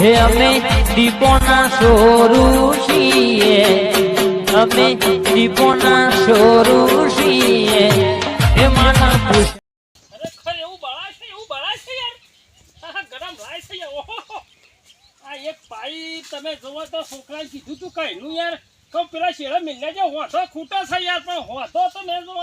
હે અમે દીપોના સોરું છીએ. અમે દીપોના સોરું છીએ. હે માના પુષ્પ. એક પાઈ તમે જોવો તો છોકરાએ કીધું તું કઈનું યાર તો પેલા શેરા મિલને જે હોઠો ખૂટો છે યાર, પણ હોઠો તો મેં જો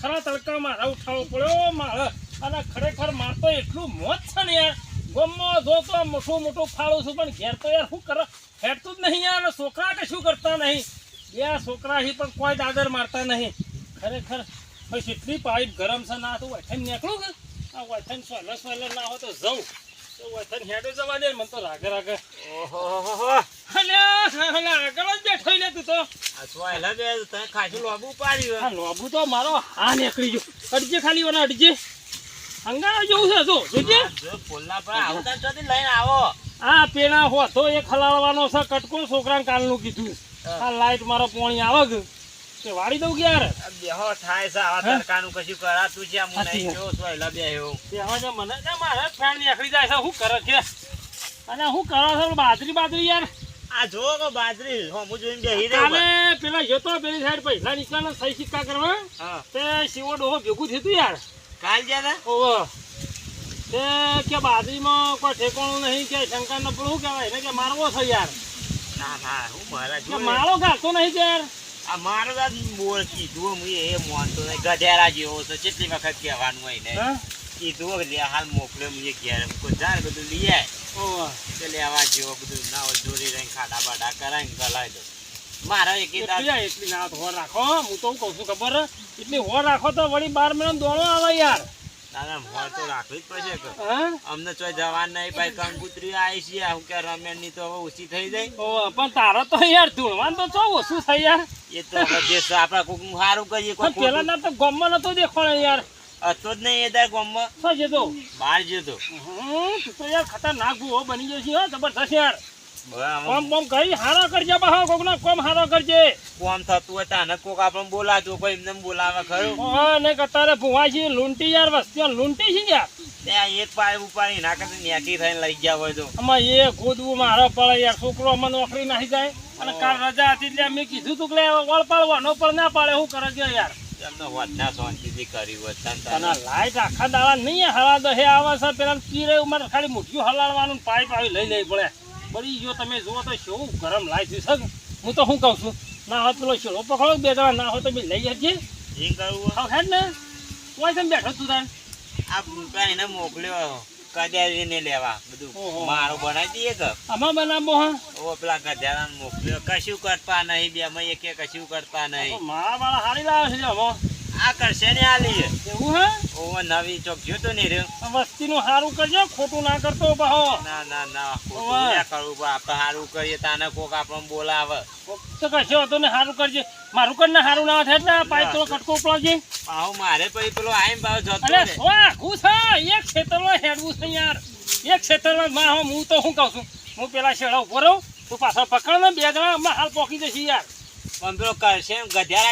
ખરા તડકા મારા ઉઠાવવો પડ્યો, મારે અને ખરેખર મારતો એટલું મોત છે ને યાર. ગમમાં જો તો મોટું મોટું ફાળું છું પણ ઘેર તો યાર શું કરે? હેડતું જ નહીં યાર છોકરા કશું કરતા નહીં. બે છોકરા હી પણ કોઈ દાદર મારતા નહીં. ખરેખર પછી એટલી પાઇપ ગરમ છે ના તો વૈઠન નીકળું કે? આ વૈઠન સોલર સોલર ના હોય તો જવું તો વૈઠન હેડે જવા દે મને તો રાગે રાગે ઓહો આગળ જ બેઠો લે તું તો. ખાસું લોબુ પાડ્યું લોબુ તો મારો હા નીકળી ગયો. અડજે ખાલી વના અડજે. હંગારા જેવું છે જો જોજે. પર આવતા ચોથી લઈને આવો. આ પેલા હો તો એક હલાવવાનો છે કટકો છોકરાને કાલનું કીધું. આ લાઈટ મારો પોણી આવે કે વાળી દઉં કે યાર બેહો થાય છે આવા તડકાનું કશું કરાતું છે હું નહીં. જો સ્વાયલા બે એવું. તે હવે મને ને મારે ફેન નીકળી જાય છે શું કરે છે? અને હું કરો છો બાજરી બાજરી યાર? આ જો કે બાજરી હું જોઈને બેહી પેલા જતો પેલી સાઈડ પૈસા નીકળ્યા સહી સિક્કા કરવા? હા. તે શિવો ડોહો ભેગું થયું તું યાર. કાલ તા ઓવ તે કે બાજરીમાં કોઈ ઠેકાણું નહીં કે શંકર ને પેલું કહેવાય? ને કે મારવો છે યાર. ના ના હું મારા મારો જોડે ગાતો નહીં યાર? આ મારો દાદ બોલ કીધું હું એ માનતો નહીં. ગધેરા જેવો છે કેટલી વખત કહેવાનું હોય ને કીધું લે હાલ મોકલ્યો મને ઘેર જાણ બધું લઈ આય. લેવા જેવો બધું ના હોય દોરી રહીને ખાડા બાડા કરાવીને ગલાય દો. મારા એક એટલી ના હોર રાખો હું. તો કહું છું ખબર? એટલી હોર રાખો તો વળી બાર મહિના દોડો આવે યાર. મોર તો રાખવી જ પડશે અમને ચોય જવાન નહીં ભાઈ કંકુતરી આવી છે. આવું કે રમેણની તો હવે ઓછી થઈ જાય. ઓ પણ તારો તો યાર ધૂળવાન તો ચો ઓછું થઈ યાર. એ તો જે આપણા કોક સારું કરીએ કોઈ પેલા ના તો ગમમાં નતો દેખાણો યાર. હતો જ નહીં એ તાર ગમમાં. શું છે તો? બહાર જતો હમ, તો યાર ખતરનાક ભૂવો બની જશે હો. જબરદસ્ત યાર. કોમ કોમ કરી હારો કરજે બહો કોક ના કોમ હારો કરજે. કોમ થતું હોય તાને કોક આપણને બોલાજો કોઈ એમને બોલાવે ખરું? હા ને કતારે ભુવા છે લૂંટી યાર વસ્તીઓ લૂંટી છે યાર. ત્યાં એક પાય ઉપાડી ના કરતી નેકી થઈને લઈ ગયા હોય તો. આમાં એ ગોદવું મારો પડે યાર છોકરો અમને નોકરી નાખી જાય. અને કાલ રજા હતી એટલે મેં કીધું તું કે વળ પાડવાનો પણ ના પાડે શું કરે છે યાર? એમને વધના શાંતિથી કરી હોત તાન લાઈટ આખા દાડા નહીં હવા દો હે આવે છે પેલા ચીરે ઉમર ખાલી મુઠ્યું હલાડવાનું પાઇપ આવી લઈ લઈ પડે. બળી જો તમે જુઓ તો શું ગરમ લાઈટ છે હું તો શું કહું છું? ના હોય પેલો શેરો પકડો બે જણા ના હોય તો બી લઈ જજે. કરવું હેડ ને? કોઈ તમે બેઠો તું તાર? આ ભૂલકા એને મોકલ્યો કદ્યારીને લેવા. બધું. મારું બનાવી દઈએ કે? આમાં બનાવો હા? ઓ પેલા ગધેડાને મોકલ્યો. કશું કરતા નહીં બે એક એકે કશું કરતા નહીં. મારા વાળા હારી લાવે છે આમાં. આ કરશે ને આ લઈએ. એવું હે? ઓ નવી ચોક જોતો નહીં રહ્યો. વસ્તીનું સારું કરજો ખોટું ના કરતો બહો ના ના ના ખોટું ઓવે. ના કરવું પણ આપણે સારું કરીએ તાને કોક આપણને બોલાવે. તો કશો તો ને સારું કરજે. મારું કર ને સારું ના થાય એટલે પાઈ તો કટકો ઉપડાવજે પાહુ મારે પછી પેલો આઈમ ભાવ જતો અરે રહે. ખુશ છે એક ક્ષેત્રમાં હેડવું છે યાર. એક ક્ષેત્રમાં માં હો, હું તો શું કહું છું? હું પેલા શેડા ઊભો રહું તું પાછળ પકડ ને બે જણા હમણાં હાલ પોકી જશે યાર. પણ કરશે એમ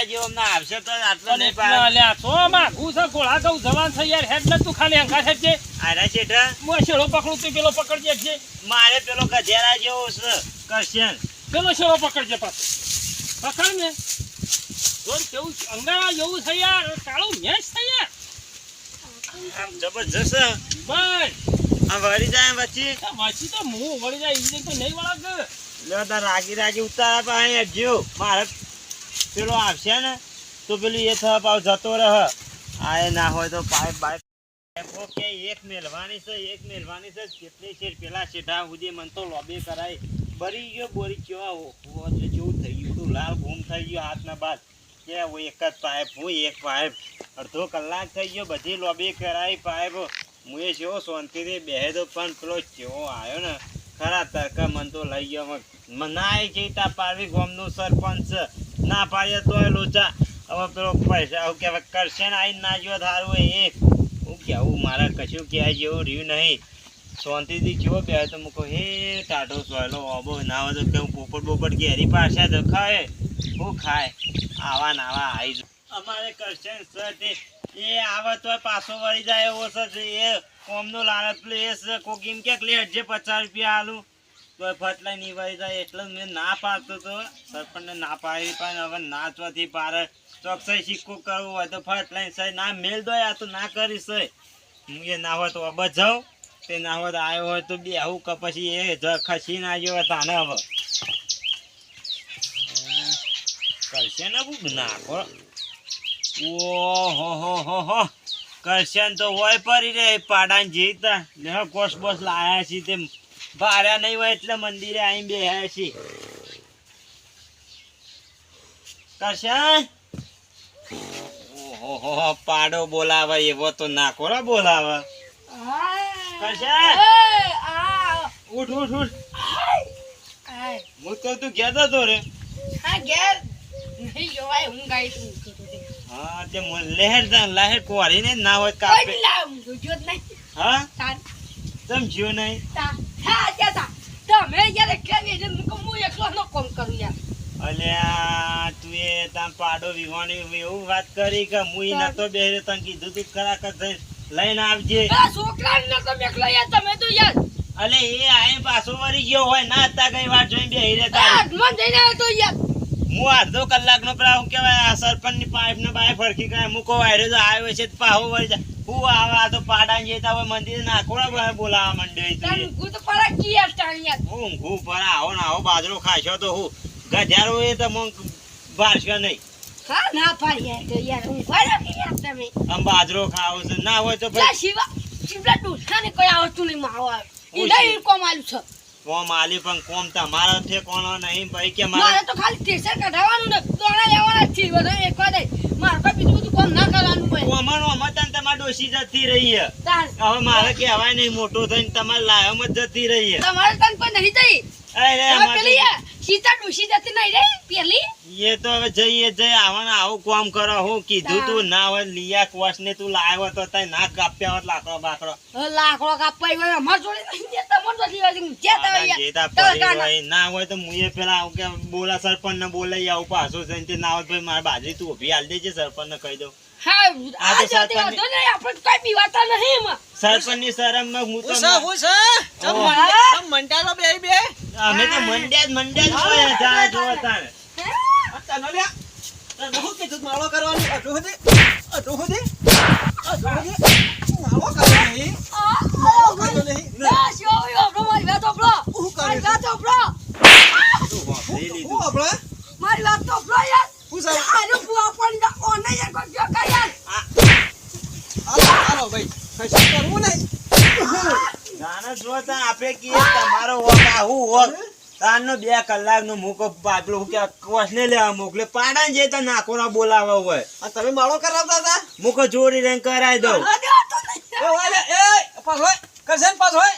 જેવો અમને આવશે તો આટલો નહીં પાડે. સો માગું છે ઘોડા કહું જવાન છે યાર હેડ ને તું ખાલી હંકા છે આરા શેઠા? હું શેડો પકડું તું પેલો પકડજે છે મારે પેલો ગધેડા જેવો છે કરશે. પેલો શેડો પકડજે પાછો. પકડ ને. જોન કેવું અંગારા જેવું છે યાર કાળું મેચ છે યાર. આમ જબરજસ્ત બસ. આ વળી જાય વચ્ચે? વચ્ચે વાંચી તો હું વળી જાય ઈ તો નહીં વળાગ તાર રાગી રાગી ઉતારા પણ અહીં અડજો મારે પેલો આવશે ને, તો પેલું એ થવા પાવ જતો રહ. આ ના હોય તો પાઇપ બાઇપ. પાઇપો કે એક મેલવાની છે, એક મેલવાની છે કેટલી છે પેલા શેઠા સુધી મન તો લોબી કરાય બરી ગયો, બોરી કેવા જેવું થઈ ગયું. બધું લાલ ઘૂમ થઈ ગયો હાથના બાદ. કે હું એક જ પાઇપ, હું એક પાઇપ. અડધો કલાક થઈ ગયો, બધી લોબી કરાવી પાઇપ. હું એ જેવો શાંતિથી બેહે તો પણ પેલો જેવો આવ્યો ને ખરા તરકા મન તો લઈ ગયો મનાય જઈતા પાડવી ગોમનું સરપંચ. ના પાડીએ તોય લોચા. હવે પેલો પૈસા હું કહેવાય કરશે ને આવીને ના જો ધારું એ. હું કેવું મારા કશું કહેવાય જેવું રહ્યું નહીં. શાંતિથી જો બે તો મૂકો. હે ટાટો સોયલો ઓબો ના હોય તો કેવું પોપટ બોપટ ઘેરી પાછા તો ખાય હું ખાય. આવા નાવા આવા અમારે કરશે સર તે એ આવે તો પાછો વળી જાય એવો છે એ કોમનું લાલત પ્લેસ કોક એમ કે લે હટજે પચાસ રૂપિયા આલું. તોય ફટલાઈ વળી જાય. એટલે જ મેં ના પાડતો તો સરપંચને ના પાડી. પણ હવે નાચવાથી પારે ચોકસાઈ સિક્કો કરવો હોય તો ફટલાઈ સાહેબ ના, મેલ દો આ તો ના કરી સહી. હું એ ના હોય તો અબ જાઉં તે ના હોય તો આવ્યો હોય તો બે આવું કે પછી એ ખસી ના ગયો હોય તાને હવે. કરશે ને નાખો ઓહો હો હો હો કરશન તો હોય પરી રે પાડાને જીતા. હવે કોસ બોસ લાયા છે તે ભાર્યા નહીં હોય એટલે મંદિરે આવીને બેહ્યા છે. કરશન? ઓહો હો હો પાડો બોલાવે એવો તો નાખોરા બોલાવે. કરશન? ઉઠ ઉઠ ઉઠ. હું તો તું કહેતો તો રે. હા તે. મને લહેર જા- લહેર કોરીને ના હોય કાપે હા તમ નહીં? અલ્યા તું એ તાર પાડો વિહોણી એવું વાત કરી કે હું નતો બેહ્યો તને કીધું તું ખરા કે લઈને આવજે. અલે એ આય પાછો વળી ગયો હોય ના હતા કઈ વાત જોઈને બેહી તો તારી હું અડધો કલાકનો પેલા શું કહેવાય સરપંચની પાઇપ ને બાય ફરકી કરે મૂકો વાયરો તો આવ્યો છે પાહો વળી જાય. હું આવે આ તો પાડા જતા હોય મંદિરે નાખોડા બોલાવા માંડે તું હું ઊંઘું પર આવો ને આવો બાજરો ખાશો તો હું. ગધેરો એ તો મને ભારશો નહીં. હા ના પાડી તો યાર હું ફાયદા યાર તમે? આમ બાજરો ખાવ છે. ના હોય તો ભાઈ શિવા શિવલા ડુસાને કોઈ આવતું નહીં મારો આવે. એ નહીં છે? કોમ આલ્યું છે. કોમ આલી પણ કોમ તમારા છે કોણ નહીં ભાઈ કે મારે તો ખાલી ટેસર કઢાવવાનું ને દોણા લેવાના છે બધો. એક વાર મારે કોઈ બીજું બધું કોમ ના કરવાનું હોય. કોમનો તને તમારે ડોસી જતી રહી તાર. હવે મારે કહેવાય નહીં મોટો થઈને તમારે લાયો મત જતી રહી છે તમારે તન પણ નહીં થઈ. અરે પેલી સીતા ડોસી જતી નહીં રે પેલી? એ તો હવે જઈએ જઈ આવવાના આવું કામ કરો. હું કીધું તું ના હોય લીયા કોસ ને તું લાવ્યો તો તઈ ના કાપ્યા હોત લાકડો બાકડો. લાકડો કાપવા હોય અમાર જોડે જે તમાર તો લેવા જેવું જે હોય. ના હોય તો મુએ પેલા આવું કે બોલા સરપંચ ને બોલાઈ આવું પાછો જઈને તે ના હોય ભાઈ મારા બાજરી તું ઊભી હાલ દેજે સરપંચ ને કહી દઉં. હા આ આ તો જતી સરપંચ- આપણે કોઈ પીવાતા નહીં એમાં. સરપંચની શરમમાં હું તો છે. મંડ્યા- બે બે. અમે તો મંડ્યા જ મંડ્યા જ હોય તને લ્યા. તને હું કીધું માળો કરવાની? અડધું સુધી અડધું સુધી અડધું સુધી માળો કરવાનો નહીં. આ, માળો આ, નહીં. ના, શિવા, આપણો મારી વાત. હું કર્યું મારી? વાત. હું લીધું. આપણે? મારી વાત યાર. હું છે આનું બુઆ પણ ઓને યાર કયો કાંઈ યાર. હાલો હાલો ભાઈ. કશું કરવું નહીં. ના જો તાણ આપે કે તમારો વોક હું વોક તારનો બે કલાકનો મૂકો પાટલો કે કોસને લેવા મોકલે પાડા જે તો નાખોના બોલાવા હોય. આ તમે માળો કરાવતા હતા? મૂકો જોડી રંગ કરાવી દઉં. એ પાસ હોય. કરશન પાસ હોય?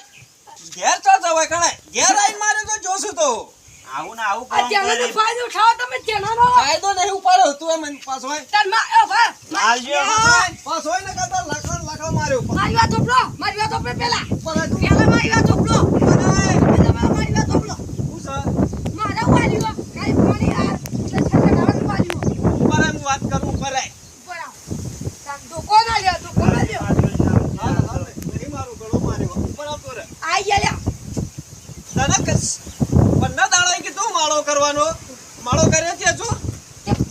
ઘેર ચો જવાય કણાય. ઘેર આવીને મારે તો જોશું તો. આવું ને આવું કામ કરે. ફાયદો ઉઠાવો તમે ચેનાનો ફાયદો નહીં ઉપાડ્યો તું એ મને પાસ હોય. તાર માં- એ ભા, મા- પાસ હોય. ને કાં તો લાકડા લાકડા માર્યો. મારી વાત સાંભળો. મારી વાત પહેલા. ઉપર મારી વાત. પહેલા મારી વાત સાંભળો. હું છે મારા વાલીઓ, કાંઈ પાણી આ, એટલે છતાં નાવાનું વાલીઓ. ઉપર આવીને વાત કરું ઉપર આય. ઉપર આવો. તાર ધોકો ના લ્યો, ધોકો ના લ્યો. હાલ, હાલ, નહીં મારું ગળું માર્યો. ઉપર આવતો રહે. આઈ ગયા લ્યા. દાદા કશ- બંને દાડાએ કીધું માળો કરવાનો માળો કર્યો છે છો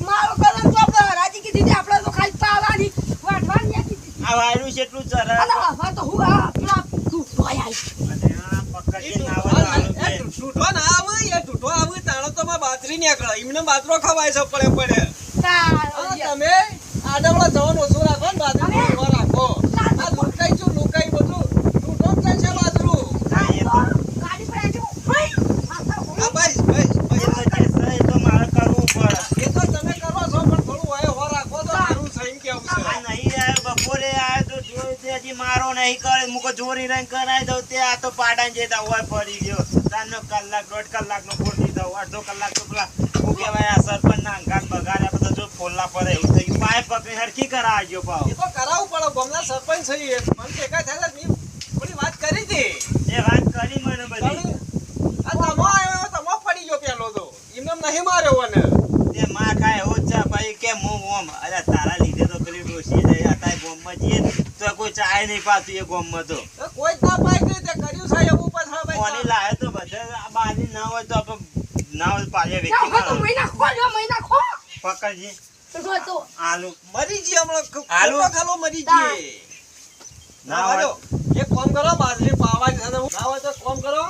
માળો મારો કલમ તો રાજી કીધી આપણે તો ખાલી પાવાની, વાટવાની કીધી. આ વાયરું છે એટલું અને હવે તો હું આ પેલા ધૂળો આઈ. અને આ પકડીને એ આવે એ. ના આવે એ ઢૂંઢો આવે તાણો તો માં બાજરી નીકળે એમને બાજરો ખવાય છે પડે પડે. તમે આડવડા જવાનું ઓછું રાખો ને બાજરી હવે? ભરવા રાખો આ લુકાઈ છું લુકાઈ બધું ઢૂંઢો જ જાય છે બાજરું ગાડી પર આજો. હોય. આ તો હું. આ બસ બસ એ બસ તો જે છે એ તો મારે કરવું પડે એ તો તમે કરો છો પણ થોડું હોય હો રાખો તો સારું છે એમ કેવું આ છે નહીં આવ્યો બપોરે આવ્યો તો જોયું તે હજી મારો નહીં કરે મૂકો કરાવી દઉં તે આ તો પાડા જે દવા પડી ગયો. તારનો કલાક દોઢ કલાકનો ખોટી દઉં અડધો કલાક તો પેલા શું કહેવાય આ સરપંચના અંગાત બગાડ્યા બધા જો ફોલ્લા પડે એવું થઈ ગયું. પાય પકડી હરખી કરાવી ગયો ભાવ એ તો કરાવવું પડે ગમલા સરપંચ છે એ. મને ટેકા થાય મેં થોડી વાત કરી હતી. એ વાત કરી મને બધી. આ તમો આવ્યો તમો પડી ગયો પેલો તો. એમને એમ નહીં માર્યો મને. તે માં ખાય ઓછા ભાઈ કે હું ઓમ? અરે તારા લીધે તો પેલી ડોસી જાય અત્યારે માં જઈએ ને. તો કોઈ ચાય નહીં પાતી એ ગોમમાં તો. તો કોઈ ના પાય તે કર્યું છે એવું પાછા ભાઈ કોની લાવે તો બધા આ ના હોય તો આપણે ના હોય પાડે વેચી ના તો મહિના ખો લ્યો, મહિના ખો પકડજી. તો તો. આલુ. મરી જઈએ હમણાં આલુ? ખાલો મરી તા. ના હોય. એક કામ કરો બાજરી પાવાની છે ને ના હોય તો કામ કરો.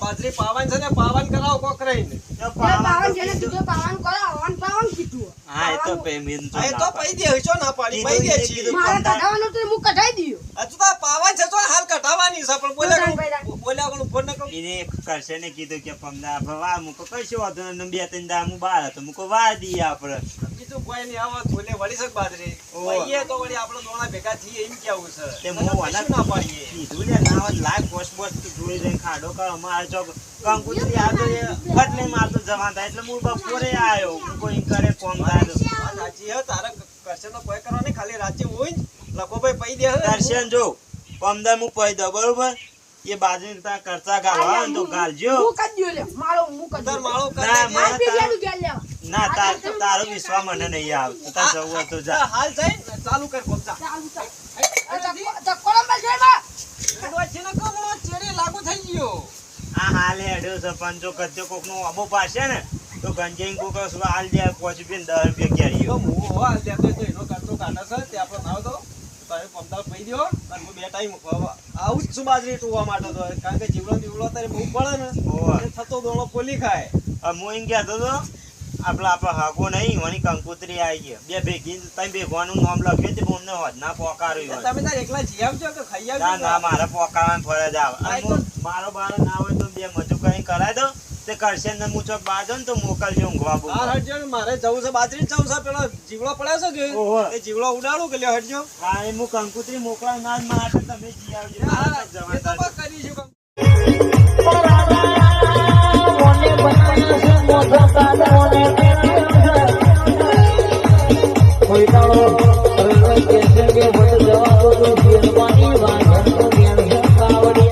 બાજરી પાવાની છે ને પાવન કરાવો કોક રહીને. પાવન જેને કીધું પાવન કરો આવન પાવન કીધું હા એ તો પાવન- પેમેન્ટ તો આ એ ના તો પાડે. દે હશો ના પાડી પૈ દે કીધું- મારે કઢાવવાનું તો હું કઢાઈ દઉં હજુ તો આ છે તો હાલ કઢાવાની છે પણ બોલ્યા બોલાય, કોણ- બોલાય. બોલ્યા કોણ ફોન ન એને કરશે ને કીધું કે પમદા ભવા મૂકો કશો વાંધો. બે ત્રણ દા હું બાર હતો મૂકો વાર દઈએ આપણે બીજું કોઈ નહીં આવો બોલે વળી શક બાજરી? ઓહો. તો વળી આપણે દોણા ભેગા થઈએ એમ કેવું છે? તે હું કશું ના પાડીએ. કીધું ના હોય લાઈવ પોસ્ટ બોસ્ટ જોઈ જઈને ખાડો કરો અમારે ચોક. કંકુતરી આ તો એ ફટ લઈને મારતો જવાન થાય. એટલે હું બપોરે આવ્યો કોઈ કરે કોમ થાય સાચી હે તારે કરશે તો કોઈ કરવા નહીં ખાલી રાચી હોય ને લખો ભાઈ પૈ દે. દર્શન જો પમદા હું કહી દઉં બરોબર? એ બાજુ તા કરતા ને તો ગાલજો હું કરી દઉં લ્યો મારો હું કરી તાર કરી ના. મારે આ બીજાનું ઘેર લેવા ના તાર તારો વિશ્વાસ મને નહીં આવતો તાર જવું તો જા. હાલ ને ચાલુ કર કોમ જા. ચાલુ આ ધક્કો- ધક્કો નંબર જોઈ બા છે ને કહો, ચેડે લાગુ થઈ ગયો. આ હાલે હેડ્યો છે પંચો કદ્યો કોક નો અબો પાસે ને તો ગંજાઈ કોક શું હાલ દે પોચ બી દસ રૂપિયા ઘેરી તો હું હાલ ત્યાં તો તો એનો કાઢતો કાઢે છે તે આપણો નાવ તો તારે પમદાર પૈ દ્યો અને બે ટાઈમ આવું જ છું બાજરી ટોવા માટે તો કારણ કે જીવડો દીવડો તારે બહુ પડે ને થતો દોણો પોલી ખાય. હું એમ કહેતો હતો આપડે આપણે હાગો નહીં વણી કંકુતરી આવી ગઈ બે ભેગી તમે ભેગવાનું નામ લખ્યું તે અમને હોત. ના પોકાર્યું. તમે તાર એકલા જી આવજો કે ખાઈ આવજો ના મારે પોકારવાની ફરજ આવે. મારો બાર ના હોય તો બે મજૂર કરીને કરાય દો તે કરશે ને હું ચોક બહાર ને તો મોકલજો ઊંઘવા બહુ. હા હટજો ને મારે જવું છે બાજરી જવું છે પેલો જીવડો પડ્યો છે ઓહો. કે એ જીવડો ઉડાડું કે લ્યો હટજો હા એ હું કંકુતરી મોકલા ના માટે તમે જી આવજો. હા, કરી તો